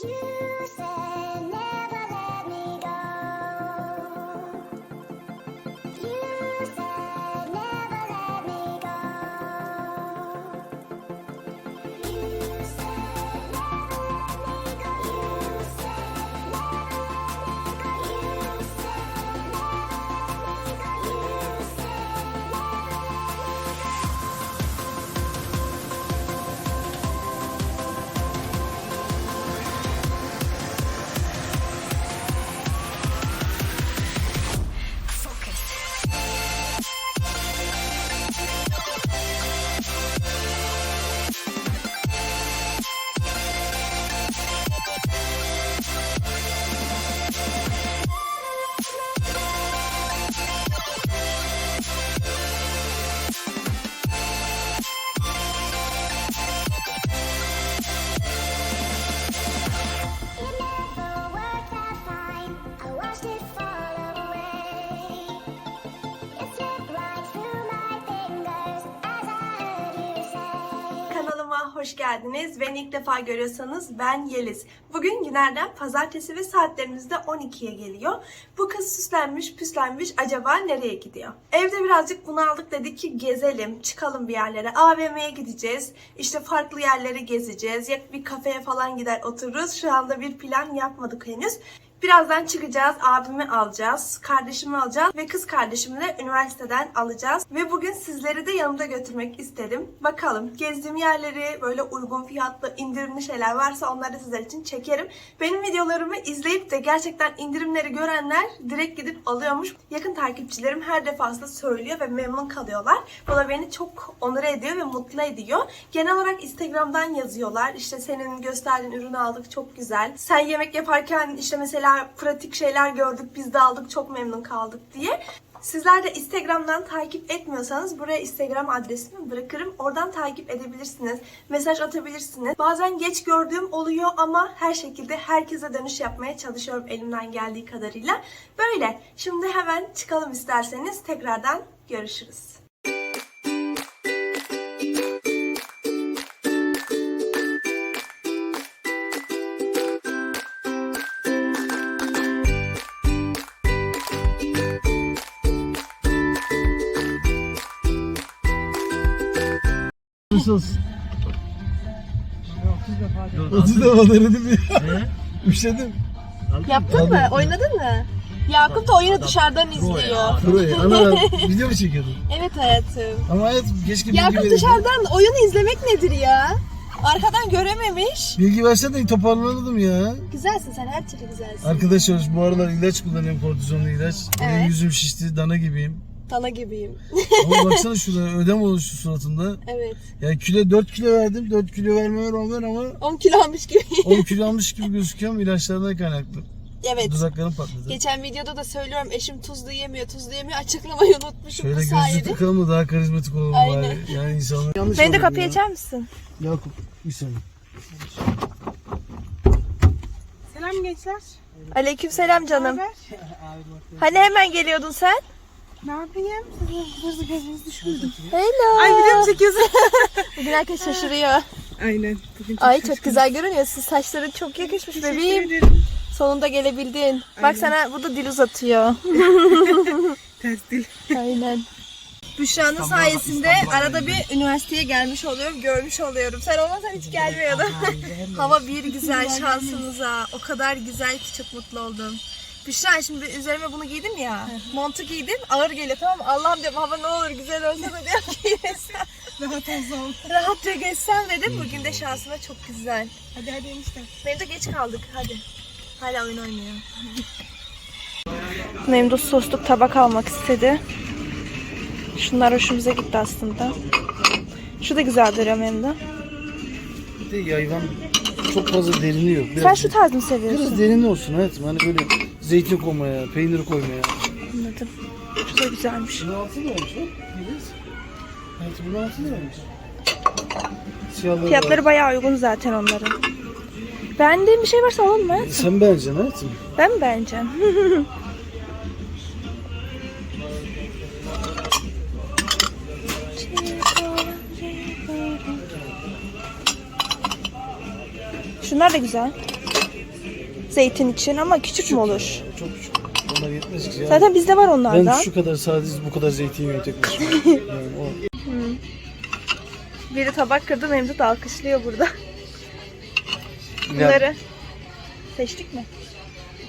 You said never geldiniz. Beni ilk defa görüyorsanız ben Yeliz. Bugün günlerden pazartesi ve saatlerimiz de 12'ye geliyor. Bu kız süslenmiş püslenmiş acaba nereye gidiyor? Evde birazcık bunaldık dedik ki gezelim, çıkalım bir yerlere. AVM'ye gideceğiz. İşte farklı yerleri gezeceğiz. Ya bir kafeye falan gider otururuz. Şu anda bir plan yapmadık henüz. Birazdan çıkacağız, abimi alacağız, kardeşimi alacağız ve kız kardeşimi de üniversiteden alacağız. Ve bugün sizleri de yanımda götürmek istedim. Bakalım gezdiğim yerleri, böyle uygun fiyatlı, indirimli şeyler varsa onları sizler için çekerim. Benim videolarımı izleyip de gerçekten indirimleri görenler direkt gidip alıyormuş. Yakın takipçilerim her defasında söylüyor ve memnun kalıyorlar. Bu da beni çok onur ediyor ve mutlu ediyor. Genel olarak Instagram'dan yazıyorlar. İşte senin gösterdiğin ürünü aldık çok güzel. Sen yemek yaparken işte mesela pratik şeyler gördük biz de aldık çok memnun kaldık diye. Sizler de Instagram'dan takip etmiyorsanız buraya Instagram adresimi bırakırım. Oradan takip edebilirsiniz. Mesaj atabilirsiniz. Bazen geç gördüğüm oluyor ama her şekilde herkese dönüş yapmaya çalışıyorum elimden geldiği kadarıyla. Böyle. Şimdi hemen çıkalım isterseniz. Tekrardan görüşürüz. Sus. 30 defa denedim ya. Üşedim. Yaptın mı? Oynadın mı? Yakup da oyunu dışarıdan izliyor. Burayı. Ana video mu çekiyordum? Evet hayatım. Ama hayat keşke bilgi Yakup vereydin. dışarıdan oyunu izlemek nedir ya? Arkadan görememiş. Bilgi versen de toparlanırdım ya. Güzelsin sen her türlü güzelsin. Arkadaşlar bu aralar ilaç kullanıyorum kortizonlu ilaç. Benim Evet. yüzüm şişti dana gibiyim. Tana gibiyim. Ama baksana şurada ödem oluştu suratımda. evet. Yani kilo 4 kilo verdim. 4 kilo vermeme rağmen ama 10 kilo almış gibi. 10 kilo almış gibi gözüküyorum ilaçlardan kaynaklı. evet. Dudaklarım patladı. Geçen videoda da söylüyorum eşim tuzlu yemiyor, tuzlu yemiyor. Açıklamayı unutmuşum Şöyle bu gözlük sayede. takalım da daha karizmatik olalım Aynen. bari. Yani insanlar... Yanlış Beni de anladım kapıyı ya. açar mısın? Yakup bir saniye. Selam gençler. Aleykümselam canım. Hani hemen geliyordun sen? Ne yapayım? Size hızlı gözünüz düşürdüm. Hello. Ay video mu çekiyorsun? Bugün herkes şaşırıyor. Aynen. Bugün çok Ay çok güzel görünüyor. Sizin saçların çok yakışmış Teşekkür bebeğim. ederim. Sonunda gelebildin. Bak sana bu da dil uzatıyor. Ters dil. Aynen. Büşra'nın sayesinde arada bir üniversiteye gelmiş oluyorum, görmüş oluyorum. Sen olmasan hiç gelmiyordun. Hava bir güzel şansımıza. O kadar güzel ki çok mutlu oldum. Büşra şimdi üzerime bunu giydim ya. montu giydim. Ağır geliyor tamam mı? Allah'ım diyorum hava ne olur güzel olsa da diyorum ki geçsem. Rahat olsun. Rahatça geçsem dedim. Bugün de şansıma çok güzel. Hadi hadi enişte. Benim de geç kaldık. Hadi. Hala oyun oynuyor. Memduh sosluk tabak almak istedi. Şunlar hoşumuza gitti aslında. Şu da güzel duruyor Memduh. Bir de yayvan çok fazla derini yok. Biraz, Sen şu tarz mı seviyorsun? biraz derini olsun hayatım. Hani böyle zeytin koymaya, peynir koymaya. Anladım. Şu da güzelmiş. Bunu altı liraymış lan. Biliyoruz. Hayatım bunu altı liraymış. Siyahları Fiyatları var. bayağı uygun zaten onların. Beğendiğin bir şey varsa alalım mı? Sen beğeneceksin hayatım. Ben mi beğeneceğim? Şunlar da güzel. Zeytin için ama küçük mü olur? Çok küçük. Onlar yetmez ki ya. Zaten bizde var onlardan. ben şu kadar sadece bu kadar zeytin yiyorum tek başıma. yani o Biri tabak kırdı, Memdut alkışlıyor burada. Bunları seçtik mi?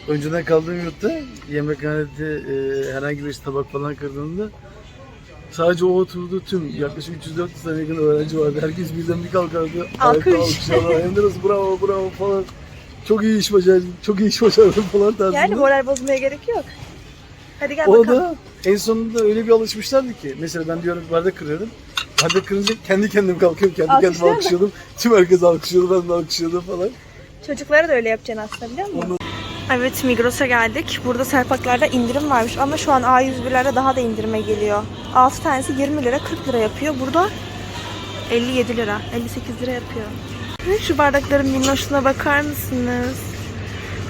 Önceden kaldığım yurtta yemekhanede e, herhangi bir tabak falan kırdığında sadece o oturdu tüm yaklaşık 300-400 tane yakın öğrenci vardı. Herkes birden bir kalkardı. Alkış. Ayakta alkışlarlar. Hem de bravo bravo falan. Çok iyi iş başardın, çok iyi iş başardın falan tarzında. Yani moral bozmaya gerek yok. Hadi gel o bakalım. da en sonunda öyle bir alışmışlardı ki. Mesela ben diyorum bardak kırıyordum. Bardak kırınca kendi kendim kalkıyorum, kendi Alkışlıyor kendime mu? alkışlıyordum. Tüm herkes alkışlıyordu, ben de alkışlıyordum falan. Çocuklara da öyle yapacaksın aslında biliyor musun? Evet Migros'a geldik. Burada serpaklarda indirim varmış ama şu an A101'lerde daha da indirime geliyor. 6 tanesi 20 lira 40 lira yapıyor. Burada 57 lira 58 lira yapıyor. Şu bardakların minnoşluğuna bakar mısınız?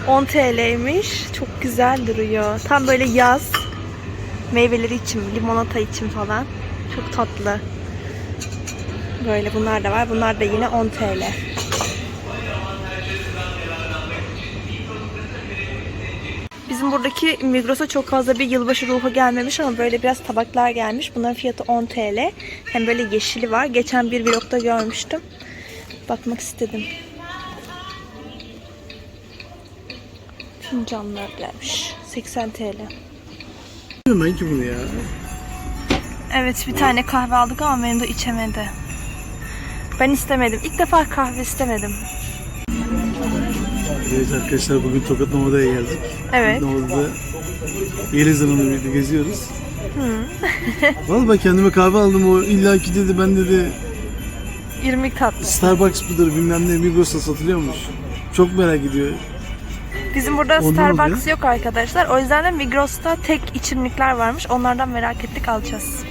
10 TL'ymiş. Çok güzel duruyor. Tam böyle yaz meyveleri için, limonata için falan. Çok tatlı. Böyle bunlar da var. Bunlar da yine 10 TL. Bizim buradaki Migros'a çok fazla bir yılbaşı ruhu gelmemiş ama böyle biraz tabaklar gelmiş. Bunların fiyatı 10 TL. Hem böyle yeşili var. Geçen bir vlogda görmüştüm. Bakmak istedim. Fincanlar gelmiş. 80 TL. Ben ki bunu ya. Evet bir tane kahve aldık ama benim de içemedi. Ben istemedim. İlk defa kahve istemedim. Evet arkadaşlar bugün Tokat Nova'ya geldik. Evet. Nova'da Yeliz Hanım'la birlikte geziyoruz. Vallahi ben kendime kahve aldım o illaki dedi ben dedi İrmik tatlı. Starbucks mıdır bilmem ne Migros'ta satılıyormuş. Çok merak ediyor. Bizim burada Ondan Starbucks oluyor. yok arkadaşlar. O yüzden de Migros'ta tek içimlikler varmış. Onlardan merak ettik alacağız.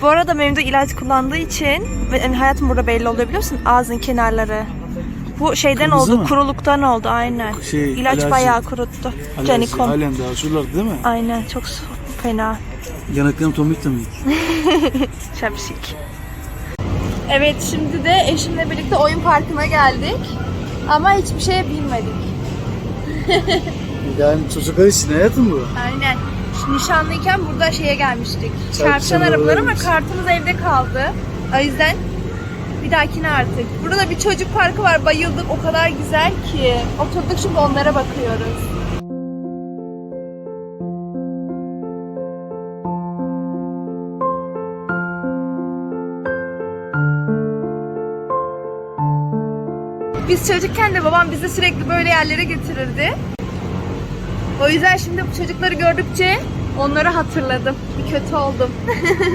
Bu arada de ilaç kullandığı için yani hayatım burada belli oluyor biliyorsun ağzın kenarları. Bu şeyden Kırmızı oldu, mı? kuruluktan oldu aynen. Şey, İlaç alerji. bayağı kuruttu. Alerji, Canicom. Halen daha şuralarda değil mi? Aynen çok fena. Yanaklarım tomik tomik. Şapşik. Evet şimdi de eşimle birlikte oyun parkına geldik. Ama hiçbir şey bilmedik. Yani çocuklar için hayatım bu. Aynen. Nişanlıyken burada şeye gelmiştik. Çarpışan Çarpışan arabalar ama kartımız evde kaldı. O yüzden bir dahakine artık. Burada bir çocuk parkı var. Bayıldık. O kadar güzel ki. Oturduk şimdi onlara bakıyoruz. Biz çocukken de babam bizi sürekli böyle yerlere getirirdi. O yüzden şimdi bu çocukları gördükçe onları hatırladım. Bir kötü oldum.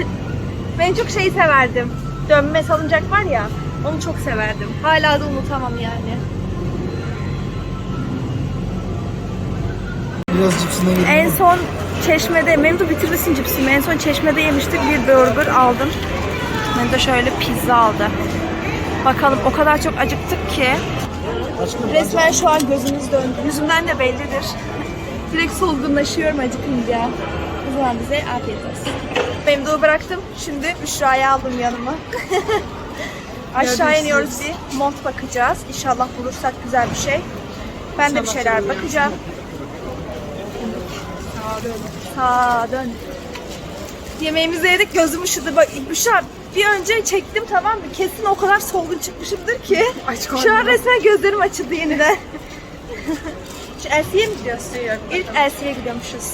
ben çok şeyi severdim. Dönme salıncak var ya, onu çok severdim. Hala da unutamam yani. Biraz cipsinden yedim. En son çeşmede, Memdu bitirmesin cipsimi. En son çeşmede yemiştik bir burger aldım. Ben de şöyle pizza aldı. Bakalım o kadar çok acıktık ki. Resmen şu an gözümüz döndü. Yüzümden de bellidir. Direkt solgunlaşıyorum acıkınca. O zaman bize afiyet olsun. Benim de bıraktım. Şimdi Büşra'yı aldım yanıma. Aşağı iniyoruz bir mont bakacağız. İnşallah bulursak güzel bir şey. Ben de bir şeyler bakacağım. Sağa dön. Yemeğimizi yedik gözüm üşüdü. Bak Büşra bir önce çektim tamam mı? Kesin o kadar solgun çıkmışımdır ki. Şu an resmen gözlerim açıldı yeniden. Şu Elsi'ye mi gidiyoruz? İlk Elsi'ye gidiyormuşuz.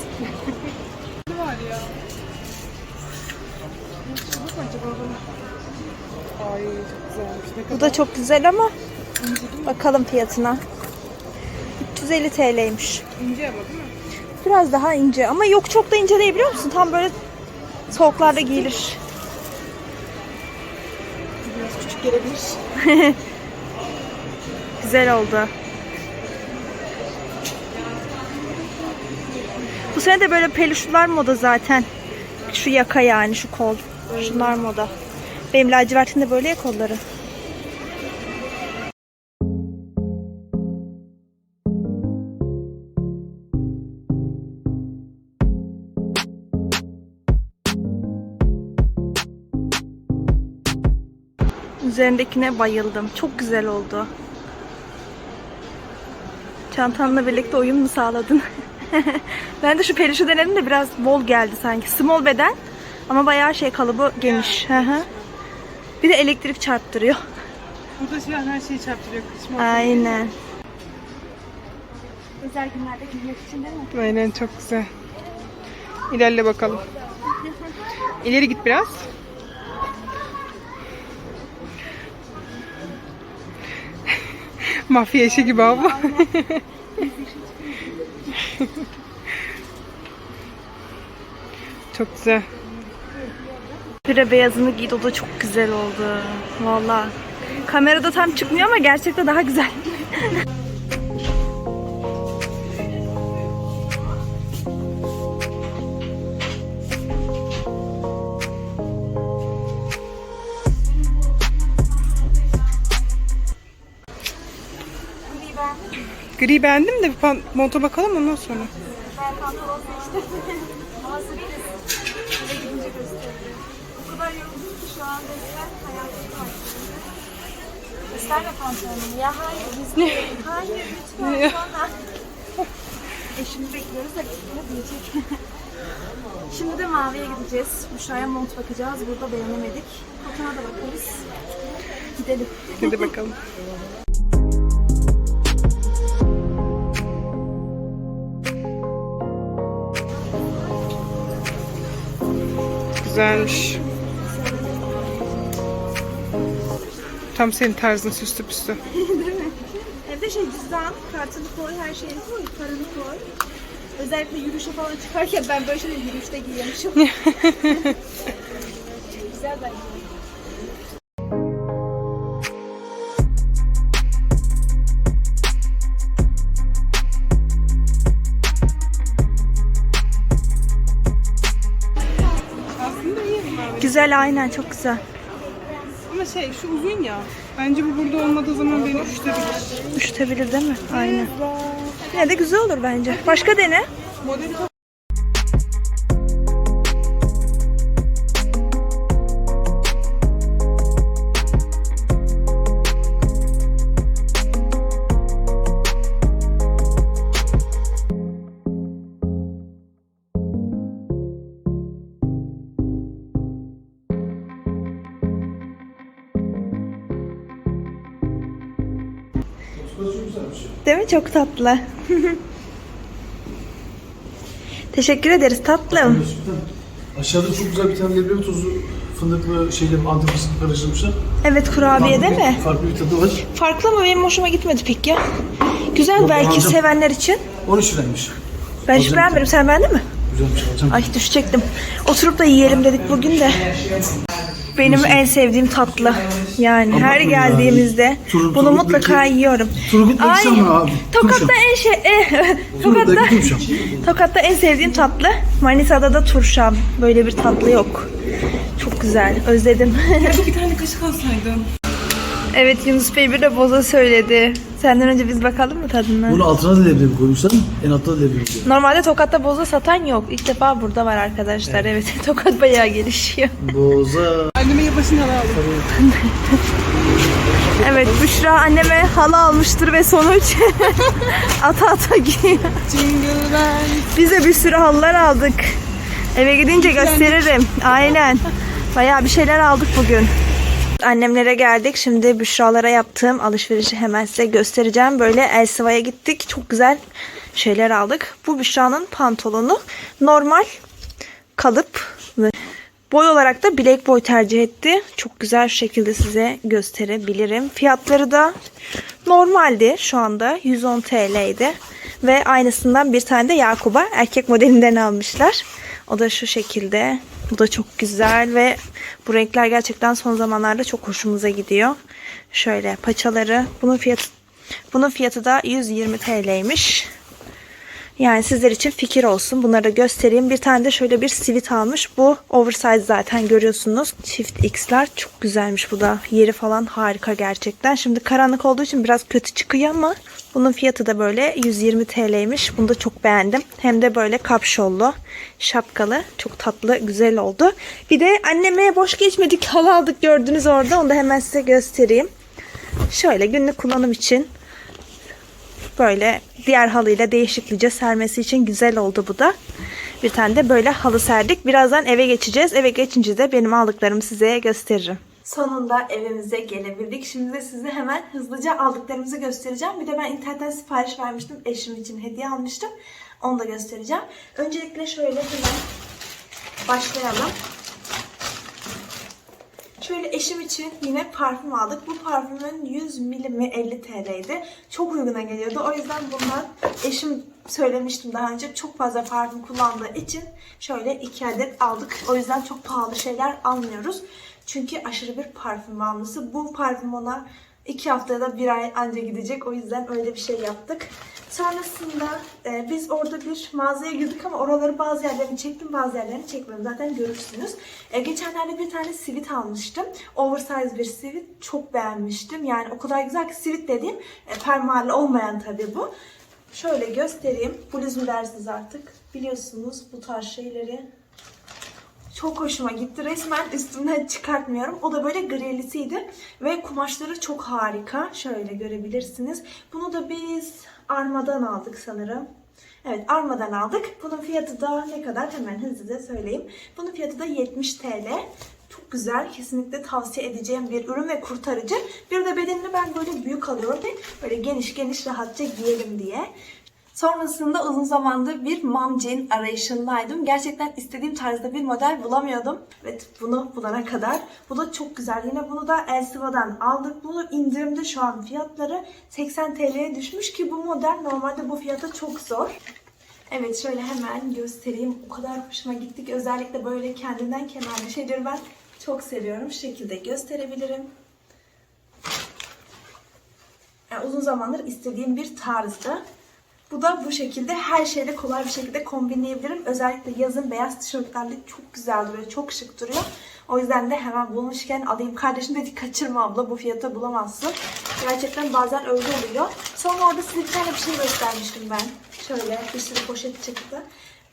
Ay çok güzelmiş. Ne Bu da çok güzel ama bakalım fiyatına. 350 TL'ymiş. ince ama değil mi? Biraz daha ince ama yok çok da ince değil biliyor musun? Tam böyle soğuklarda giyilir. Gelebilir. Güzel oldu. Bu sene de böyle peluşlar moda zaten. Şu yaka yani şu kol. Şunlar moda. Benim lacivertin de böyle ya kolları. Üzerindekine bayıldım. Çok güzel oldu. Çantanla birlikte uyum mu sağladın? ben de şu perişu denedim de biraz bol geldi sanki. Small beden ama bayağı şey kalıbı geniş. Bir de elektrik çarptırıyor. Burada şu an her şeyi çarptırıyor. Kışma. Aynen. Özel günlerde giymek için değil mi? Aynen çok güzel. İlerle bakalım. İleri git biraz. Mafya işi gibi abla. çok güzel. Püre beyazını giydi o da çok güzel oldu. Valla. Kamerada tam çıkmıyor ama gerçekte daha güzel. Gri beğendim de bir monta bakalım ondan sonra. Ben pantolon seçtim. Ama sürpriz. Eve gidince göstereceğim. O kadar yoruldum ki şu an resmen hayatım başladı. Gösterme pantolonumu. Ya hayır biz Hayır lütfen sonra. Eşimi bekliyoruz da üstüne diyecek. Şimdi de maviye gideceğiz. Büşra'ya mont bakacağız. Burada beğenemedik. Kotona da bakarız. Gidelim. Hadi bakalım. Güzelmiş. Tam senin tarzın süslü püslü. Evde şey cüzdan, kartını koy, her şeyini koy, paranı koy. Özellikle yürüyüşe falan çıkarken ben böyle şeyleri yürüyüşte giyiyormuşum. Güzel bence. Aynen çok güzel. Ama şey şu uzun ya. Bence bu burada olmadığı zaman beni üşütebilir. Üşütebilir değil mi? Aynen. Yine de güzel olur bence. Başka dene. Modeli çok tatlı. Teşekkür ederiz tatlım. Aşağıda çok güzel bir tane leblebi tozu fındıklı şeyle antifıstık karıştırmışlar. Evet kurabiye değil mi? Farklı bir tadı var. Farklı ama benim hoşuma gitmedi pek ya. Güzel Yok, belki alacağım. sevenler için. 13 liraymış. Ben hiç beğenmedim. Sen beğendin mi? Güzelmiş alacağım. Ay düşecektim. Oturup da yiyelim dedik bugün de. Benim en sevdiğim tatlı. Yani Ama her bu geldiğimizde ya. Tur- bunu Turgut'taki- mutlaka yiyorum. Turgut'taki Ay, abi? Tokat'ta Turşam. en şey e, Tokat'ta, Turgut'taki turşam. Tokat'ta en sevdiğim tatlı. Manisa'da da turşam. Böyle bir tatlı yok. Çok güzel. Özledim. bir tane kaşık alsaydın. evet Yunus Bey bir de boza söyledi. Senden önce biz bakalım mı tadına? Bunu altına da leblebi koymuşlar mı? En altta da leblebi koyuyor. Normalde Tokat'ta boza satan yok. İlk defa burada var arkadaşlar. Evet. Tokat bayağı gelişiyor. Boza. Anneme yılbaşını hala aldım. Evet Büşra anneme halı almıştır ve sonuç ata ata giyiyor. Jingle bells. Biz de bir sürü halılar aldık. Eve gidince gösteririm. Aynen. Bayağı bir şeyler aldık bugün. Annemlere geldik. Şimdi Büşra'lara yaptığım alışverişi hemen size göstereceğim. Böyle Elsiva'ya gittik. Çok güzel şeyler aldık. Bu Büşra'nın pantolonu. Normal kalıp Boy olarak da Black Boy tercih etti. Çok güzel şekilde size gösterebilirim. Fiyatları da normaldi şu anda 110 TL'ydi. Ve aynısından bir tane de Yakup'a erkek modelinden almışlar. O da şu şekilde. Bu da çok güzel ve bu renkler gerçekten son zamanlarda çok hoşumuza gidiyor. Şöyle paçaları. Bunun fiyatı bunun fiyatı da 120 TL'ymiş. Yani sizler için fikir olsun. Bunları da göstereyim. Bir tane de şöyle bir sivit almış. Bu oversize zaten görüyorsunuz. Çift X'ler çok güzelmiş bu da. Yeri falan harika gerçekten. Şimdi karanlık olduğu için biraz kötü çıkıyor ama bunun fiyatı da böyle 120 TL'ymiş. Bunu da çok beğendim. Hem de böyle kapşollu, şapkalı. Çok tatlı, güzel oldu. Bir de anneme boş geçmedik halı aldık gördünüz orada. Onu da hemen size göstereyim. Şöyle günlük kullanım için Böyle diğer halıyla değişiklice sermesi için güzel oldu bu da. Bir tane de böyle halı serdik. Birazdan eve geçeceğiz. Eve geçince de benim aldıklarımı size gösteririm. Sonunda evimize gelebildik. Şimdi de size hemen hızlıca aldıklarımızı göstereceğim. Bir de ben internetten sipariş vermiştim. Eşim için hediye almıştım. Onu da göstereceğim. Öncelikle şöyle hemen başlayalım. Şöyle eşim için yine parfüm aldık. Bu parfümün 100 milimi 50 TL'ydi. Çok uyguna geliyordu. O yüzden bundan eşim söylemiştim daha önce çok fazla parfüm kullandığı için şöyle iki adet aldık. O yüzden çok pahalı şeyler almıyoruz. Çünkü aşırı bir parfüm bağımlısı. Bu parfüm ona iki haftada bir ay anca gidecek. O yüzden öyle bir şey yaptık. Sonrasında e, biz orada bir mağazaya girdik ama oraları bazı yerlerini çektim bazı yerlerini çekmedim. Zaten görürsünüz. E, geçenlerde bir tane sivit almıştım. Oversize bir sivit. Çok beğenmiştim. Yani o kadar güzel ki sivit dediğim e, fermuarlı olmayan tabii bu. Şöyle göstereyim. Bluz dersiniz artık. Biliyorsunuz bu tarz şeyleri çok hoşuma gitti. Resmen üstümden çıkartmıyorum. O da böyle grilisiydi. Ve kumaşları çok harika. Şöyle görebilirsiniz. Bunu da biz Arma'dan aldık sanırım. Evet Arma'dan aldık. Bunun fiyatı da ne kadar hemen hızlıca söyleyeyim. Bunun fiyatı da 70 TL. Çok güzel. Kesinlikle tavsiye edeceğim bir ürün ve kurtarıcı. Bir de bedenini ben böyle büyük alıyorum böyle geniş geniş rahatça giyelim diye. Sonrasında uzun zamandır bir mom jean arayışındaydım. Gerçekten istediğim tarzda bir model bulamıyordum. Evet bunu bulana kadar. Bu da çok güzel. Yine bunu da Elsiva'dan aldık. Bunu indirimde şu an fiyatları 80 TL'ye düşmüş ki bu model normalde bu fiyata çok zor. Evet şöyle hemen göstereyim. O kadar hoşuma gitti ki özellikle böyle kendinden kemerli şeyleri ben çok seviyorum. Şu şekilde gösterebilirim. Yani uzun zamandır istediğim bir tarzdı. Bu da bu şekilde her şeyle kolay bir şekilde kombinleyebilirim. Özellikle yazın beyaz tişörtlerle çok güzel duruyor, çok şık duruyor. O yüzden de hemen bulmuşken alayım. Kardeşim dedi kaçırma abla bu fiyata bulamazsın. Gerçekten bazen öyle oluyor. Sonra orada size bir tane bir şey göstermiştim ben. Şöyle bir sürü poşet çıktı.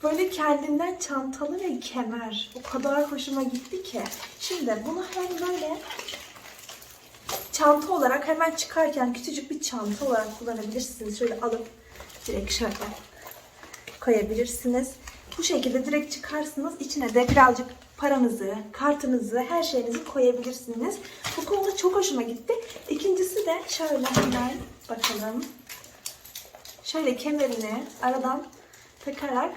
Böyle kendinden çantalı ve kemer. O kadar hoşuma gitti ki. Şimdi bunu hem böyle çanta olarak hemen çıkarken küçücük bir çanta olarak kullanabilirsiniz. Şöyle alıp direkt şöyle koyabilirsiniz. Bu şekilde direkt çıkarsınız. İçine de birazcık paranızı, kartınızı, her şeyinizi koyabilirsiniz. Bu konuda çok hoşuma gitti. İkincisi de şöyle hemen bakalım. Şöyle kemerini aradan takarak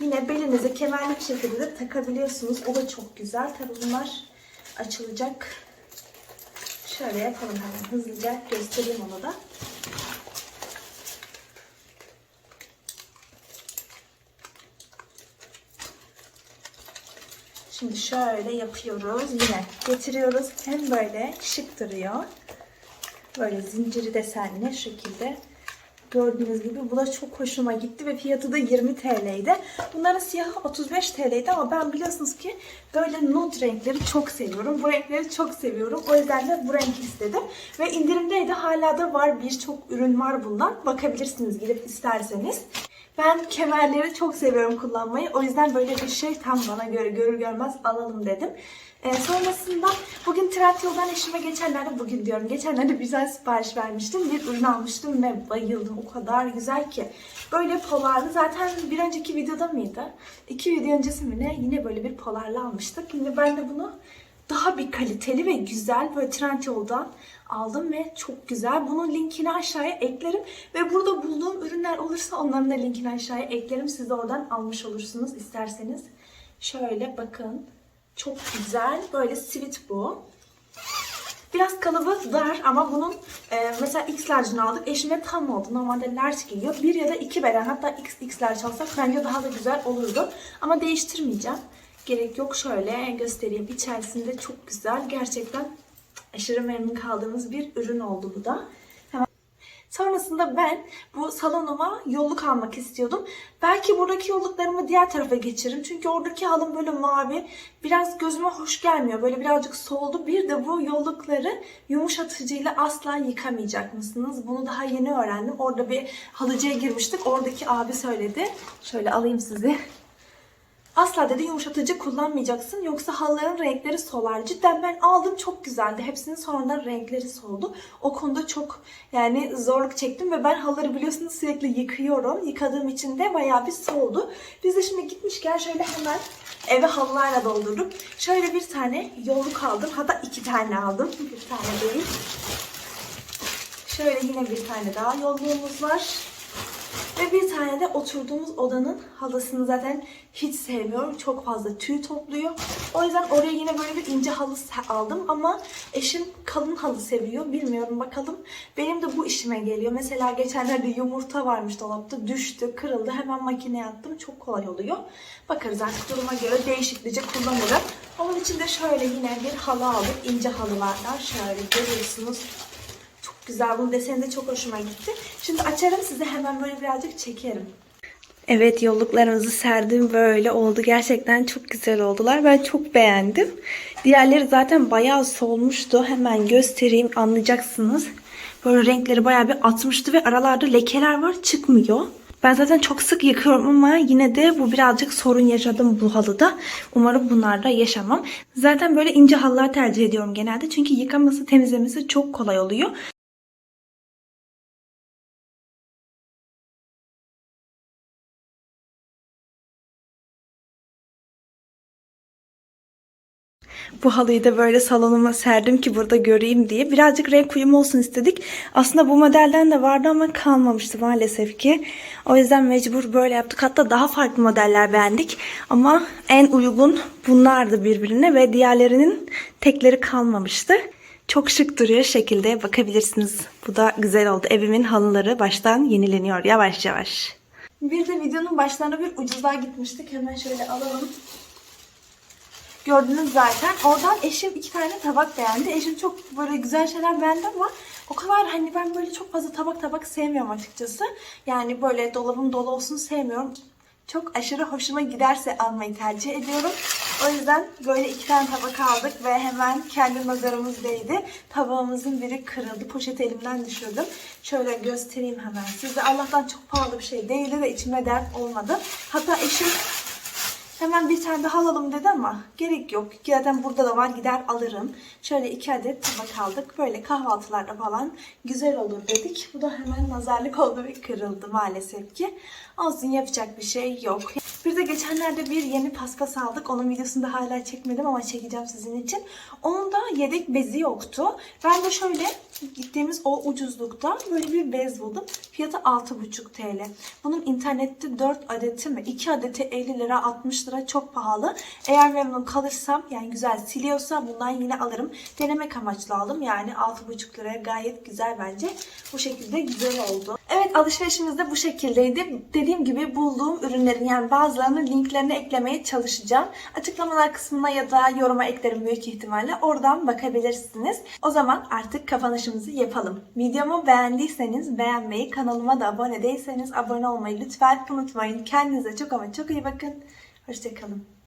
yine belinize kemerli bir şekilde de takabiliyorsunuz. O da çok güzel. Tabii bunlar açılacak. Şöyle yapalım hemen hızlıca göstereyim onu da. Şimdi şöyle yapıyoruz. Yine getiriyoruz. Hem böyle şık duruyor. Böyle zinciri desenli şekilde. Gördüğünüz gibi bu da çok hoşuma gitti ve fiyatı da 20 TL'ydi. Bunların siyahı 35 TL'ydi ama ben biliyorsunuz ki böyle nude renkleri çok seviyorum. Bu renkleri çok seviyorum. O yüzden de bu renk istedim. Ve indirimdeydi. Hala da var. Birçok ürün var bundan. Bakabilirsiniz gidip isterseniz. Ben kemerleri çok seviyorum kullanmayı. O yüzden böyle bir şey tam bana göre görür görmez alalım dedim. Ee, sonrasında bugün Trendyol'dan eşime geçenlerde bugün diyorum. Geçenlerde güzel sipariş vermiştim. Bir ürün almıştım ve bayıldım. O kadar güzel ki. Böyle polarlı. Zaten bir önceki videoda mıydı? İki video öncesi mi ne? Yine böyle bir polarlı almıştık. Yine ben de bunu daha bir kaliteli ve güzel böyle Trendyol'dan aldım ve çok güzel. Bunun linkini aşağıya eklerim ve burada bulduğum ürünler olursa onların da linkini aşağıya eklerim. Siz de oradan almış olursunuz isterseniz. Şöyle bakın. Çok güzel. Böyle sivit bu. Biraz kalıbı dar ama bunun e, mesela X large'ını aldık. Eşime tam oldu. Normalde large geliyor. Bir ya da iki beden hatta XXL alsak bence daha da güzel olurdu. Ama değiştirmeyeceğim. Gerek yok. Şöyle göstereyim. İçerisinde çok güzel. Gerçekten aşırı memnun kaldığımız bir ürün oldu bu da. Sonrasında ben bu salonuma yolluk almak istiyordum. Belki buradaki yolluklarımı diğer tarafa geçiririm. Çünkü oradaki halım böyle mavi. Biraz gözüme hoş gelmiyor. Böyle birazcık soldu. Bir de bu yollukları yumuşatıcıyla asla yıkamayacak mısınız? Bunu daha yeni öğrendim. Orada bir halıcıya girmiştik. Oradaki abi söyledi. Şöyle alayım sizi. Asla dedi yumuşatıcı kullanmayacaksın yoksa halıların renkleri solar. Cidden ben aldım çok güzeldi. Hepsinin sonradan renkleri soldu. O konuda çok yani zorluk çektim ve ben halıları biliyorsunuz sürekli yıkıyorum. Yıkadığım için de bayağı bir soldu. Biz de şimdi gitmişken şöyle hemen eve halılarla doldurduk. Şöyle bir tane yolluk aldım. Hatta iki tane aldım. Bir tane değil. Şöyle yine bir tane daha yolluğumuz var. Ve bir tane de oturduğumuz odanın halısını zaten hiç sevmiyorum. Çok fazla tüy topluyor. O yüzden oraya yine böyle bir ince halı aldım ama eşim kalın halı seviyor. Bilmiyorum bakalım. Benim de bu işime geliyor. Mesela geçenlerde yumurta varmış dolapta. Düştü, kırıldı. Hemen makineye attım. Çok kolay oluyor. Bakarız artık duruma göre değişiklice kullanırım. Onun için de şöyle yine bir halı aldık. İnce halılardan şöyle görüyorsunuz. Güzel. Bunun deseni de çok hoşuma gitti. Şimdi açarım size hemen böyle birazcık çekerim. Evet yolluklarımızı serdim böyle oldu. Gerçekten çok güzel oldular. Ben çok beğendim. Diğerleri zaten bayağı solmuştu. Hemen göstereyim anlayacaksınız. Böyle renkleri bayağı bir atmıştı ve aralarda lekeler var çıkmıyor. Ben zaten çok sık yıkıyorum ama yine de bu birazcık sorun yaşadım bu halıda. Umarım bunlarda yaşamam. Zaten böyle ince halılar tercih ediyorum genelde. Çünkü yıkaması temizlemesi çok kolay oluyor. Bu halıyı da böyle salonuma serdim ki burada göreyim diye. Birazcık renk uyumu olsun istedik. Aslında bu modelden de vardı ama kalmamıştı maalesef ki. O yüzden mecbur böyle yaptık. Hatta daha farklı modeller beğendik. Ama en uygun bunlardı birbirine ve diğerlerinin tekleri kalmamıştı. Çok şık duruyor şekilde bakabilirsiniz. Bu da güzel oldu. Evimin halıları baştan yenileniyor yavaş yavaş. Bir de videonun başlarına bir ucuzluğa gitmiştik. Hemen şöyle alalım. Gördünüz zaten. Oradan eşim iki tane tabak beğendi. Eşim çok böyle güzel şeyler beğendi ama o kadar hani ben böyle çok fazla tabak tabak sevmiyorum açıkçası. Yani böyle dolabım dolu olsun sevmiyorum. Çok aşırı hoşuma giderse almayı tercih ediyorum. O yüzden böyle iki tane tabak aldık ve hemen kendi nazarımız değdi. Tabağımızın biri kırıldı. Poşeti elimden düşürdüm. Şöyle göstereyim hemen size. Allah'tan çok pahalı bir şey değildi ve içime dert olmadı. Hatta eşim Hemen bir tane daha alalım dedi ama gerek yok. Zaten burada da var gider alırım. Şöyle iki adet tabak aldık. Böyle kahvaltılarda falan güzel olur dedik. Bu da hemen nazarlık oldu ve kırıldı maalesef ki. Olsun yapacak bir şey yok. Bir de geçenlerde bir yeni paspas aldık. Onun videosunu da hala çekmedim ama çekeceğim sizin için. Onun da yedek bezi yoktu. Ben de şöyle gittiğimiz o ucuzlukta böyle bir bez buldum. Fiyatı 6,5 TL. Bunun internette 4 adeti mi? 2 adeti 50 lira 60 lira çok pahalı. Eğer memnun kalırsam yani güzel siliyorsa bundan yine alırım. Denemek amaçlı aldım. Yani 6,5 liraya gayet güzel bence. Bu şekilde güzel oldu. Evet alışverişimiz de bu şekildeydi. Dediğim gibi bulduğum ürünlerin yani bazılarının linklerini eklemeye çalışacağım. Açıklamalar kısmına ya da yoruma eklerim büyük ihtimalle. Oradan bakabilirsiniz. O zaman artık kapanışımızı yapalım. Videomu beğendiyseniz beğenmeyi, kanalıma da abone değilseniz abone olmayı lütfen unutmayın. Kendinize çok ama çok iyi bakın. Hoşçakalın.